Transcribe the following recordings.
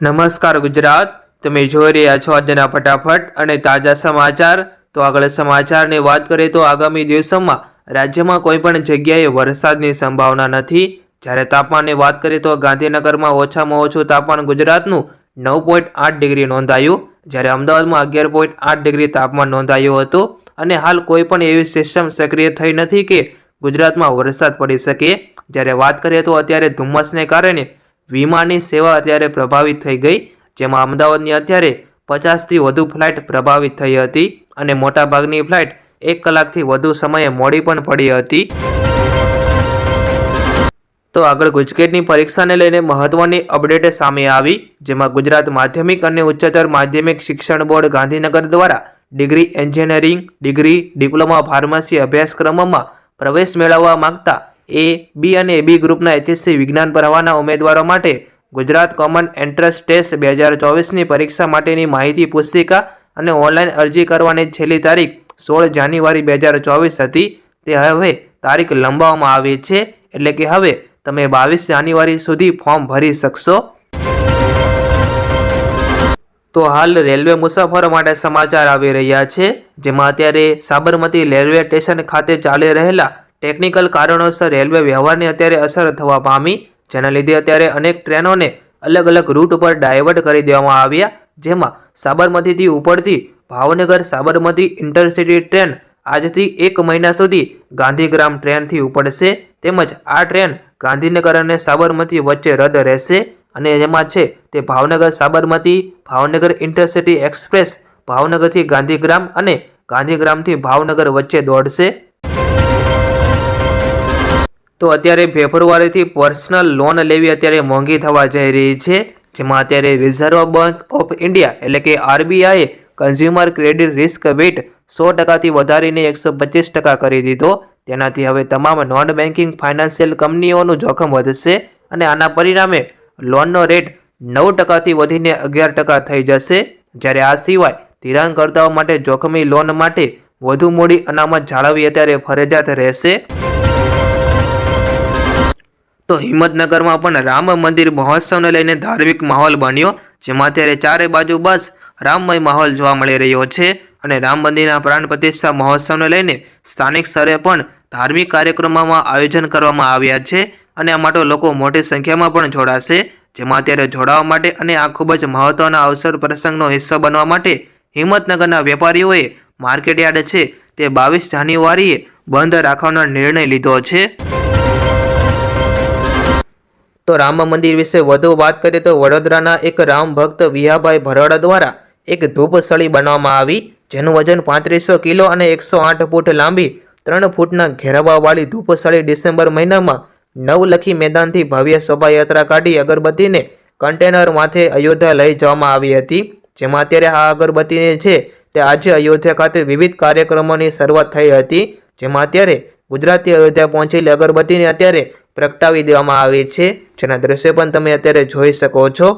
નમસ્કાર ગુજરાત, તમે જોઈ રહ્યા છો આજના ફટાફટ અને તાજા સમાચાર. તો આગળ સમાચારની વાત કરીએ તો આગામી દિવસોમાં રાજ્યમાં કોઈ પણ જગ્યાએ વરસાદની સંભાવના નથી. જ્યારે તાપમાનની વાત કરીએ તો ગાંધીનગરમાં ઓછામાં ઓછું તાપમાન ગુજરાતનું નવ પોઈન્ટ આઠ ડિગ્રી નોંધાયું. જ્યારે અમદાવાદમાં અગિયાર પોઈન્ટ આઠ ડિગ્રી તાપમાન નોંધાયું હતું. અને હાલ કોઈ પણ એવી સિસ્ટમ સક્રિય થઈ નથી કે ગુજરાતમાં વરસાદ પડી શકે. જ્યારે વાત કરીએ તો અત્યારે ધુમ્મસને કારણે વિમાનની સેવા અત્યારે પ્રભાવિત થઈ ગઈ, જેમાં અમદાવાદની અત્યારે પચાસથી વધુ ફ્લાઇટ પ્રભાવિત થઈ હતી અને મોટાભાગની ફ્લાઇટ એક કલાકથી વધુ સમયે મોડી પણ પડી હતી. તો આગળ ગુજકેટની પરીક્ષાને લઈને મહત્વની અપડેટ સામે આવી, જેમાં ગુજરાત માધ્યમિક અને ઉચ્ચતર માધ્યમિક શિક્ષણ બોર્ડ ગાંધીનગર દ્વારા degree engineering, degree diploma pharmacy અભ્યાસક્રમોમાં પ્રવેશ મેળવવા માંગતા એ, બી અને બી ગ્રુપના એચએસસી વિજ્ઞાન ભરવાના ઉમેદવારો માટે ગુજરાત કોમન એન્ટ્રન્સ ટેસ્ટ બે હજાર ચોવીસની પરીક્ષા માટેની માહિતી પુસ્તિકા અને ઓનલાઈન અરજી કરવાની છેલ્લી તારીખ સોળ જાન્યુઆરી બે હજાર ચોવીસ હતી. તે હવે તારીખ લંબાવવામાં આવી છે, એટલે કે હવે તમે બાવીસ જાન્યુઆરી સુધી ફોર્મ ભરી શકશો. તો હાલ રેલવે મુસાફરો માટે સમાચાર આવી રહ્યા છે, જેમાં અત્યારે સાબરમતી રેલવે સ્ટેશન ખાતે ચાલી રહેલા ટેકનિકલ કારણોસર રેલવે વ્યવહારની અત્યારે અસર થવા પામી, જેના લીધે અત્યારે અનેક ટ્રેનોને અલગ અલગ રૂટ ઉપર ડાયવર્ટ કરી દેવામાં આવ્યા, જેમાં સાબરમતીથી ઉપડતી ભાવનગર સાબરમતી ઇન્ટરસિટી ટ્રેન આજથી એક મહિના સુધી ગાંધીગ્રામ ટ્રેનથી ઉપડશે, તેમજ આ ટ્રેન ગાંધીનગર અને સાબરમતી વચ્ચે રદ રહેશે, અને જેમાં છે તે ભાવનગર સાબરમતી, ભાવનગર ઇન્ટરસિટી એક્સપ્રેસ, ભાવનગરથી ગાંધીગ્રામ અને ગાંધીગ્રામથી ભાવનગર વચ્ચે દોડશે. તો અત્યારે ફેબ્રુઆરીથી પર્સનલ લોન લેવી અત્યારે મોંઘી થવા જઈ રહી છે, જેમાં અત્યારે રિઝર્વ બેંક ઓફ ઇન્ડિયા એટલે કે આરબીઆઈએ કન્ઝ્યુમર ક્રેડિટ રિસ્ક વેટ સો ટકાથી વધારીને એકસો પચીસ ટકા કરી દીધો. તેનાથી હવે તમામ નોન બેન્કિંગ ફાઇનાન્શિયલ કંપનીઓનું જોખમ વધશે અને આના પરિણામે લોનનો રેટ નવ ટકાથી વધીને અગિયાર ટકા થઈ જશે. જ્યારે આ સિવાય ધિરાણકર્તાઓ માટે જોખમી લોન માટે વધુ મૂડી અનામત જાળવવી અત્યારે ફરજિયાત રહેશે. તો હિંમતનગરમાં પણ રામ મંદિર મહોત્સવને લઈને ધાર્મિક માહોલ બન્યો, જેમાં અત્યારે ચારે બાજુ બસ રામમય માહોલ જોવા મળી રહ્યો છે અને રામ મંદિરના પ્રાણ પ્રતિષ્ઠા મહોત્સવને લઈને સ્થાનિક સ્તરે પણ ધાર્મિક કાર્યક્રમોમાં આયોજન કરવામાં આવ્યા છે અને આ માટે લોકો મોટી સંખ્યામાં પણ જોડાશે, જેમાં અત્યારે જોડાવા માટે અને આ ખૂબ જ મહત્વના અવસર પ્રસંગનો હિસ્સો બનવા માટે હિંમતનગરના વેપારીઓએ માર્કેટયાર્ડ છે તે બાવીસ જાન્યુઆરીએ બંધ રાખવાનો નિર્ણય લીધો છે. તો રામ મંદિર વિશે વધુ વાત કરીએ તો વડોદરાના એક રામ ભક્ત વિહાભાઈ ભરોડા દ્વારા એક ધૂપસળી બનાવવામાં આવી, જેનું વજન પાંત્રીસો કિલો અને એકસો આઠ ફૂટ લાંબી, ત્રણ ફૂટના ઘેરાવાવાળી ધૂપસળી ડિસેમ્બર મહિનામાં નવલખી મેદાનથી ભવ્ય શોભાયાત્રા કાઢી અગરબત્તીને કન્ટેનર માથે અયોધ્યા લઈ જવામાં આવી હતી. જેમાં અત્યારે આ અગરબત્તીને છે તે આજે અયોધ્યા ખાતે વિવિધ કાર્યક્રમોની શરૂઆત થઈ હતી. જેમાં અત્યારે ગુજરાતી અયોધ્યા પહોંચેલી અગરબત્તીને અત્યારે પ્રગટાવી દેવામાં આવી છે. જેના દ્રશ્ય પણ તમે અત્યારે જોઈ શકો છો.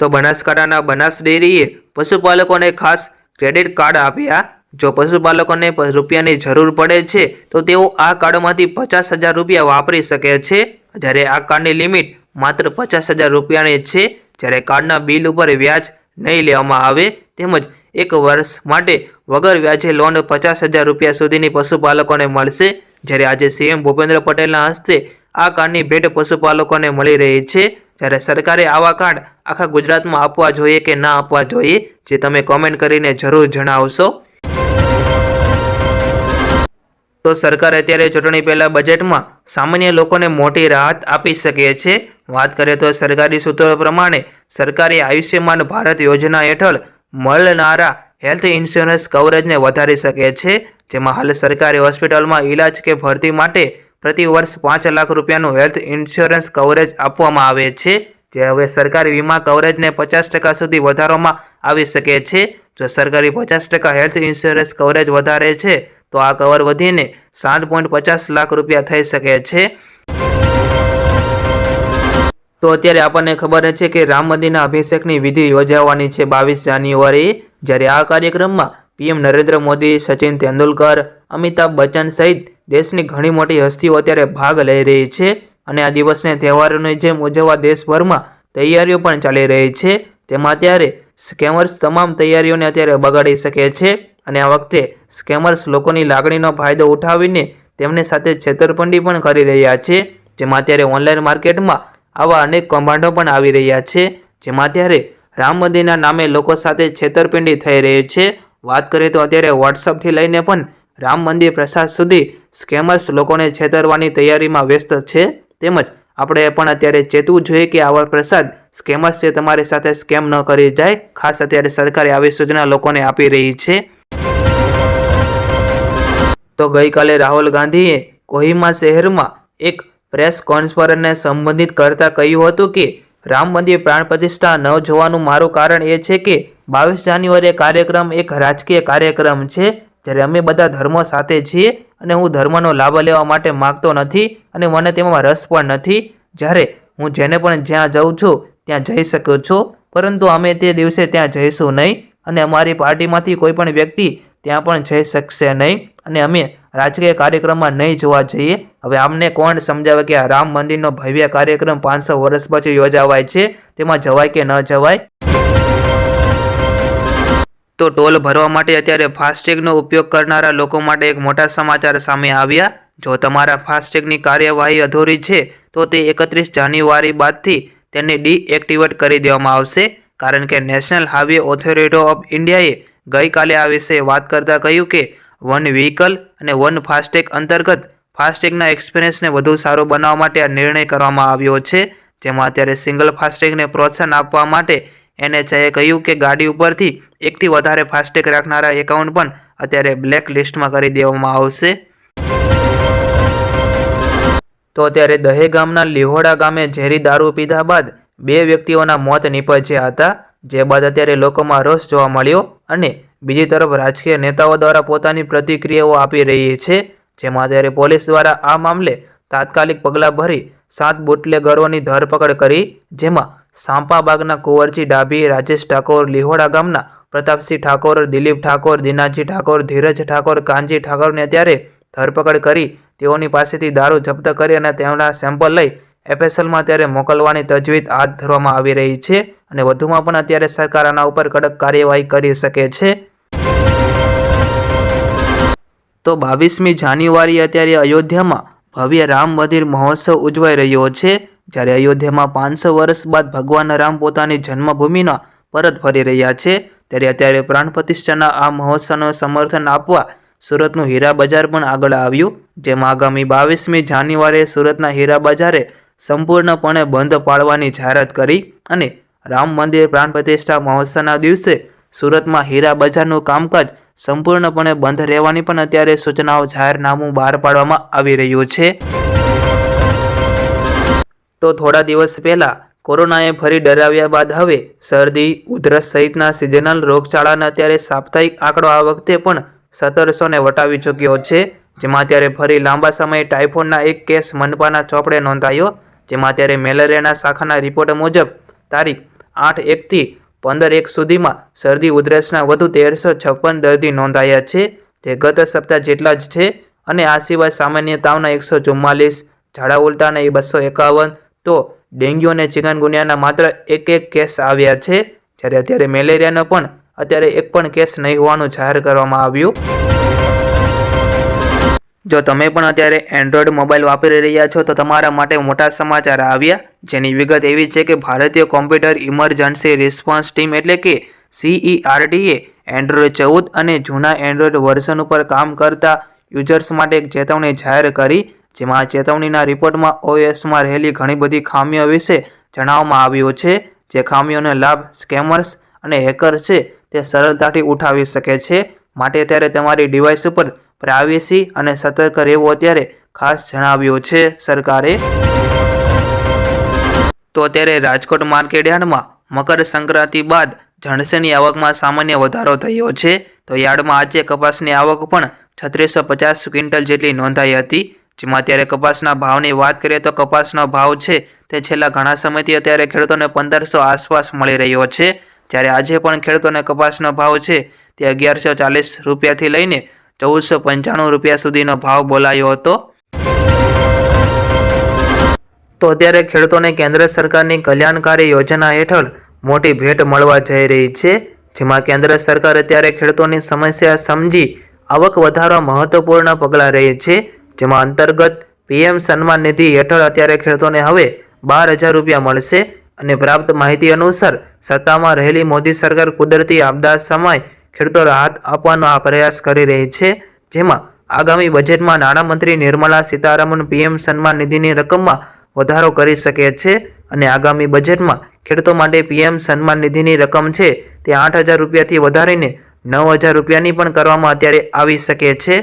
તો બનાસકાંઠાના બનાસ ડેરીએ પશુપાલકોને ખાસ ક્રેડિટ કાર્ડ આપ્યા. જો પશુપાલકોને રૂપિયાની જરૂર પડે છે, તો તેઓ આ કાર્ડમાંથી પચાસ હજાર રૂપિયા વાપરી શકે છે. જ્યારે આ કાર્ડની લિમિટ માત્ર પચાસ હજાર રૂપિયાની છે. જ્યારે કાર્ડના બિલ ઉપર વ્યાજ નહીં લેવામાં આવે, તેમજ એક વર્ષ માટે વગર વ્યાજે લોન પચાસ હજાર રૂપિયા સુધીની પશુપાલકોને મળશે. જ્યારે આજે સીએમ ભૂપેન્દ્ર પટેલના હસ્તે આ કાર્ડની ભેટ પશુપાલકોને મળી રહી છે જ્યારે સરકારે આવા કાર્ડ આખા ગુજરાતમાં આપવા જોઈએ કે ના આપવા જોઈએ, જે તમે કોમેન્ટ કરીને જરૂર જણાવશો. તો સરકાર અત્યારે ચૂંટણી પહેલાં બજેટમાં સામાન્ય લોકોને મોટી રાહત આપી શકે છે. વાત કરીએ તો સરકારી સૂત્રો પ્રમાણે સરકારે આયુષ્યમાન ભારત યોજના હેઠળ મળનારા હેલ્થ ઇન્સ્યોરન્સ કવરેજને વધારી શકે છે. જેમાં હાલ સરકારી હોસ્પિટલમાં ઈલાજ કે ભરતી માટે પ્રતિ વર્ષ પાંચ લાખ રૂપિયાનું હેલ્થ ઇન્સ્યોરન્સ કવરેજ આપવામાં આવે છે, જે હવે સરકારી વીમા કવરેજને પચાસ ટકા સુધી વધારવામાં આવી શકે છે. જો સરકારી પચાસ ટકા હેલ્થ ઇન્સ્યોરન્સ કવરેજ વધારે છે, તો આ કવર વધીને સાત પોઈન્ટ પચાસ લાખ રૂપિયા થઈ શકે છે. તો અત્યારે આપણને ખબર છે કે રામ મંદિરના અભિષેકની વિધિ યોજાવાની છે બાવીસ જાન્યુઆરી જ્યારે આ કાર્યક્રમમાં પીએમ નરેન્દ્ર મોદી, સચિન તેંડુલકર, અમિતાભ બચ્ચન સહિત દેશની ઘણી મોટી હસ્તીઓ અત્યારે ભાગ લઈ રહી છે અને આ દિવસને તહેવારોની જેમ ઉજવવા દેશભરમાં તૈયારીઓ પણ ચાલી રહી છે. તેમાં અત્યારે સ્કેમર્સ તમામ તૈયારીઓને અત્યારે બગાડી શકે છે અને આ વખતે સ્કેમર્સ લોકોની લાગણીનો ફાયદો ઉઠાવીને તેમની સાથે છેતરપિંડી પણ કરી રહ્યા છે. જેમાં અત્યારે ઓનલાઈન માર્કેટમાં આવા અનેક કૌભાંડો પણ આવી રહ્યા છે. જેમાં અત્યારે રામ મંદિરના નામે લોકો સાથે છેતરપિંડી થઈ રહી છે વાત કરીએ તો અત્યારે વોટ્સઅપથી લઈને પણ રામ મંદિર પ્રસાદ સુધી સ્કેમર્સ લોકોને છેતરવાની તૈયારીમાં વ્યસ્ત છે. તેમજ આપણે પણ અત્યારે ચેતવું જોઈએ કે આવા પ્રસાદ સ્કેમર્સ છે તમારી સાથે સ્કેમ ન કરી જાય. ખાસ અત્યારે સરકારે આવી સૂચના લોકોને આપી રહી છે. તો ગઈકાલે રાહુલ ગાંધીએ કોહિમા શહેરમાં એક પ્રેસ કોન્ફરન્સને સંબોધિત કરતા કહ્યું હતું કે રામ મંદિર પ્રાણ પ્રતિષ્ઠા ન જોવાનું મારું કારણ એ છે કે બાવીસ જાન્યુઆરી કાર્યક્રમ એક રાજકીય કાર્યક્રમ છે, જ્યારે અમે બધા ધર્મો સાથે છીએ અને હું ધર્મનો લાભ લેવા માટે માગતો નથી અને મને તેમાં રસ પણ નથી. જ્યારે હું જેને પણ જ્યાં જાઉં છું, ત્યાં જઈ શકું છું, પરંતુ અમે તે દિવસે ત્યાં જઈશું નહીં અને અમારી પાર્ટીમાંથી કોઈ પણ વ્યક્તિ ત્યાં પણ જઈ શકશે નહીં અને અમે રાજકીય કાર્યક્રમમાં નહીં જોવા જઈએ. હવે આમને કોણ સમજાવે કે આ રામ મંદિરનો ભવ્ય કાર્યક્રમ પાંચસો વર્ષ પછી યોજાવાય છે? તેમાં જવાય કે ન જવાય? તો ટોલ ભરવા માટે અત્યારે ફાસ્ટેગનો ઉપયોગ કરનારા લોકો માટે એક મોટા સમાચાર સામે આવ્યા. જો તમારા ફાસ્ટેગની કાર્યવાહી અધૂરી છે, તો તે એકત્રીસ જાન્યુઆરી બાદથી તેને ડીએક્ટિવેટ કરી દેવામાં આવશે. કારણ કે નેશનલ હાઈવે ઓથોરિટી ઓફ ઇન્ડિયાએ ગઈકાલે આ વિશે વાત કરતાં કહ્યું કે, વન વ્હીકલ અને વન ફાસ્ટેગ અંતર્ગત ફાસ્ટેગના એક્સપિરિયન્સને વધુ સારો બનાવવા માટે આ નિર્ણય કરવામાં આવ્યો છે. જેમાં અત્યારે સિંગલ ફાસ્ટેગને પ્રોત્સાહન આપવા માટે એનએચઆઈએ કહ્યું કે ગાડી ઉપરથી એકથી વધારે ફાસ્ટેગ રાખનારા એકાઉન્ટ પણ અત્યારે બ્લેક લિસ્ટમાં કરી દેવામાં આવશે. તો અત્યારે દહેગામના લિહોડા ગામે ઝેરી દારૂ પીધા બાદ બે વ્યક્તિઓના મોત નીપજ્યા હતા, જે બાદ અત્યારે લોકોમાં રોષ જોવા મળ્યો અને બીજી તરફ રાજકીય નેતાઓ દ્વારા પોતાની પ્રતિક્રિયાઓ આપી રહી છે, જેમાં અત્યારે પોલીસ દ્વારા આ મામલે તાત્કાલિક પગલાં ભરી સાત બુટલેગરોની ધરપકડ કરી, જેમાં સાંપાબાગના કુંવરજી ડાભી, રાજેશ ઠાકોર, લીહોડા ગામના પ્રતાપસિંહ ઠાકોર, દિલીપ ઠાકોર, દિનાજી ઠાકોર, ધીરજ ઠાકોર, કાનજી ઠાકોરને અત્યારે ધરપકડ કરી તેઓની પાસેથી દારૂ જપ્ત કરી અને તેમના સેમ્પલ લઈ એફએસએલમાં અત્યારે મોકલવાની તજવીજ હાથ ધરવામાં આવી રહી છે અને વધુમાં પણ અત્યારે સરકાર આના ઉપર કડક કાર્યવાહી કરી શકે છે. તો બાવીસમી જાન્યુઆરી અત્યારે અયોધ્યામાં ભવ્ય રામ મંદિર મહોત્સવ ઉજવાઈ રહ્યો છે. જ્યારે અયોધ્યામાં પાંચસો વર્ષ બાદ ભગવાન રામ પોતાની જન્મભૂમિના પરત ફરી રહ્યા છે, ત્યારે અત્યારે પ્રાણ પ્રતિષ્ઠાના આ મહોત્સવનું સમર્થન આપવા સુરતનું હીરા બજાર પણ આગળ આવ્યું, જેમાં આગામી બાવીસમી જાન્યુઆરીએ સુરતના હીરા બજારે સંપૂર્ણપણે બંધ પાડવાની જાહેરાત કરી અને રામ મંદિર પ્રાણ પ્રતિષ્ઠા મહોત્સવના દિવસે સુરતમાં હીરા બજારનું કામકાજ સંપૂર્ણપણે બંધ રહેવાની પણ અત્યારે સૂચનાઓ જાહેરનામું બહાર પાડવામાં આવી રહ્યું છે. તો થોડા દિવસ પહેલાં કોરોનાએ ફરી ડરાવ્યા બાદ હવે શરદી, ઉધરસ સહિતના સિઝનલ રોગચાળાના અત્યારે સાપ્તાહિક આંકડો આ વખતે પણ સત્તરસોને વટાવી ચૂક્યો છે, જેમાં અત્યારે ફરી લાંબા સમયે ટાઇફોઇડના એક કેસ મનપાના ચોપડે નોંધાયો, જેમાં અત્યારે મેલેરિયાના શાખાના રિપોર્ટ મુજબ તારીખ આઠ એકથી પંદર એક સુધીમાં શરદી, ઉધરસના વધુ તેરસો છપ્પન દર્દી નોંધાયા છે, જે ગત સપ્તાહ જેટલા જ છે, અને આ સિવાય સામાન્ય તાવના એકસો ચુમ્માલીસ ઝાડા ઉલટાના એ બસો એકાવન તો ડેન્ગ્યુ અને ચિકનગુનિયાના માત્ર એક એક કેસ આવ્યા છે. જ્યારે અત્યારે મેલેરિયાનો પણ અત્યારે એક પણ કેસ નહીં હોવાનું જાહેર કરવામાં આવ્યું. જો તમે પણ અત્યારે એન્ડ્રોઈડ મોબાઈલ વાપરી રહ્યા છો તો તમારા માટે મોટા સમાચાર આવ્યા. જેની વિગત એવી છે કે ભારતીય કોમ્પ્યુટર ઇમરજન્સી રિસ્પોન્સ ટીમ એટલે કે સીઈઆરટીએ એન્ડ્રોઈડ ચૌદ અને જૂના એન્ડ્રોઈડ વર્ઝન ઉપર કામ કરતા યુઝર્સ માટે એક ચેતવણી જાહેર કરી. જેમાં ચેતવણીના રિપોર્ટમાં ઓએસમાં રહેલી ઘણી બધી ખામીઓ વિશે જણાવવામાં આવ્યું છે. જે ખામીઓનો લાભ સ્કેમર્સ અને હેકર છે તે સરળતાથી ઉઠાવી શકે છે. માટે ત્યારે તમારી ડિવાઇસ ઉપર પ્રાઇવેસી અને સતર્ક રહેવું અત્યારે ખાસ જણાવ્યું છે સરકારે. તો અત્યારે રાજકોટ માર્કેટયાર્ડમાં મકર સંક્રાંતિ બાદ જણસેની આવકમાં સામાન્ય વધારો થયો છે. તો યાર્ડમાં આજે કપાસની આવક પણ છત્રીસો પચાસ ક્વિન્ટલ જેટલી નોંધાઈ હતી. જેમાં અત્યારે કપાસના ભાવની વાત કરીએ તો કપાસનો ભાવ છે તે છેલ્લા ઘણા સમયથી અત્યારે ખેડૂતોને પંદરસો આસપાસ મળી રહ્યો છે. જ્યારે આજે પણ ખેડૂતોને કપાસનો ભાવ છે તે અગિયારસો ચાલીસ રૂપિયાથી લઈને ચૌદસો પંચાણું રૂપિયા સુધીનો ભાવ બોલાયો હતો. તો અત્યારે ખેડૂતોને કેન્દ્ર સરકારની કલ્યાણકારી યોજના હેઠળ મોટી ભેટ મળવા જઈ રહી છે, જેમાં કેન્દ્ર સરકાર અત્યારે ખેડૂતોની સમસ્યા સમજી આવક વધારવા મહત્વપૂર્ણ પગલાં રહી છે. જેમાં અંતર્ગત પીએમ સન્માન નિધિ હેઠળ અત્યારે ખેડૂતોને હવે બાર હજાર રૂપિયા મળશે અને પ્રાપ્ત માહિતી અનુસાર સત્તામાં રહેલી મોદી સરકાર કુદરતી આપદા સમય ખેડૂતો રાહત આપવાનો આ પ્રયાસ કરી રહી છે. જેમાં આગામી બજેટમાં નાણામંત્રી નિર્મલા સીતારામન પીએમ સન્માન નિધિની રકમમાં વધારો કરી શકે છે અને આગામી બજેટમાં ખેડૂતો માટે પીએમ સન્માન નિધિની રકમ છે તે આઠ હજાર રૂપિયાથી વધારીને નવ હજાર રૂપિયાની પણ કરવામાં અત્યારે આવી શકે છે.